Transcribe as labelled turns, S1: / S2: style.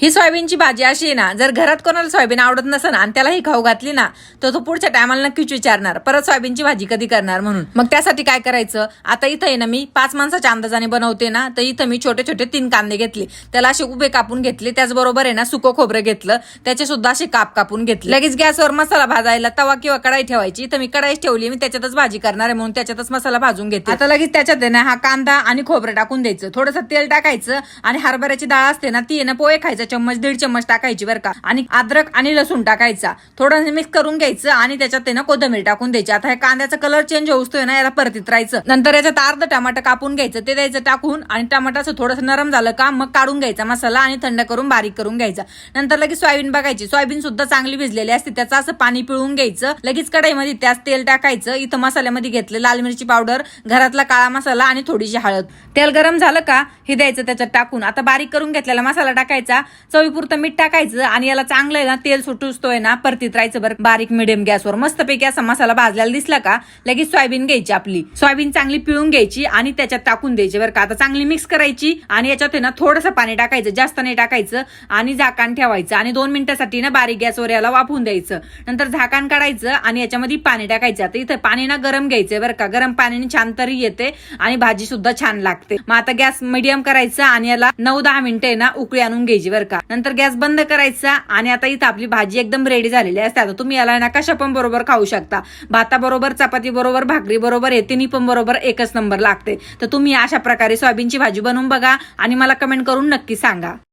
S1: ही सोयाबीनची भाजी अशी आहे ना जर घरात कोणाला सोयाबीन आवडत नसेल आणि त्याला ही खाऊ घातली ना तर तो पुढच्या टायमाला नक्कीच विचारणार परत सोयाबीनची भाजी कधी करणार म्हणून. मग त्यासाठी काय करायचं? आता इथं आहे ना मी पाच माणसाच्या अंदाजाने बनवते ना तर इथं मी छोटे छोटे तीन कांदे घेतले. त्याला असे उभे कापून घेतले त्याचबरोबर आहे ना सुको खोबरं घेतलं त्याचे सुद्धा असे काप कापून घेतले. लगेच गॅसवर मसाला भाजायला तवा किंवा कढाई ठेवायची. तर मी कढाईच ठेवली मी त्याच्यातच भाजी करणार आहे म्हणून त्याच्यातच मसाला भाजून घेते. आता लगेच त्याच्यात आहे ना हा कांदा आणि खोबरं टाकून द्यायचं. थोडंसं तेल टाकायचं आणि हरभऱ्याची डाळ असते ना ती आहे ना पोहे खायचं. चम्मच दीड चम्मच टाकायची बरं का. आणि अद्रक आणि लसूण टाकायचा. थोडं मिक्स करून घ्यायचं आणि त्याच्यात ते ना कोथिंबीर टाकून द्यायची. आता हे कांद्याचा कलर चेंज होतोय ना याला परतीत राहायचं. नंतर याच्यात अर्ध टमाटर कापून घ्यायचं. ते द्यायचं टाकून आणि टमाटाचं थोडंसं नरम झालं का मग काढून घ्यायचा मसाला आणि थंड करून बारीक करून घ्यायचा. नंतर लगेच सोयाबीन बघायची. सोयाबीन सुद्धा चांगली भिजलेली असते. त्याचं असं पाणी पिळून घ्यायचं. लगेच कढाईमध्ये त्याच तेल टाकायचं. इथं मसाल्यामध्ये घेतलं लाल मिरची पावडर घरातला काळा मसाला आणि थोडीशी हळद. तेल गरम झालं का हे द्यायचं त्याच्यात टाकून. आता बारीक करून घेतलेला मसाला टाकायचा. चवीपुरतं मीठ टाकायचं आणि याला चांगलं आहे ना तेल सुटुसतोय ना परतीत राहायचं बरं. बारीक मिडियम गॅसवर. मस्तपैकी असा मसाला भाजलेला दिसला का लगेच सोयाबीन घ्यायची आपली. सोयाबीन चांगली पिळून घ्यायची आणि त्याच्यात टाकून द्यायची बरं का. आता चांगली मिक्स करायची आणि याच्यात आहे ना थोडंसं पाणी टाकायचं जास्त नाही टाकायचं आणि झाकण ठेवायचं आणि दोन मिनिटासाठी ना बारीक गॅसवर याला वाफवून द्यायचं. नंतर झाकण काढायचं आणि याच्यामध्ये पाणी टाकायचं. आता इथं पाणी ना गरम घ्यायचंय बरं का. गरम पाण्याने छान तरी येते आणि भाजी सुद्धा छान लागते. मग आता गॅस मिडियम करायचा आणि याला नऊ दहा मिनिटं ना उकळी आणून घ्यायची बरं का? नंतर गॅस बंद करायचा आणि आता इथं आपली भाजी एकदम रेडी झालेली असते. आता तुम्ही याला ना कशा पण बरोबर खाऊ शकता. भाताबरोबर चपाती बरोबर भाकरी बरोबर हे तिन्ही पण बरोबर एकच नंबर लागते. तर तुम्ही अशा प्रकारे सोयाबीनची भाजी बनवून बघा आणि मला कमेंट करून नक्की सांगा.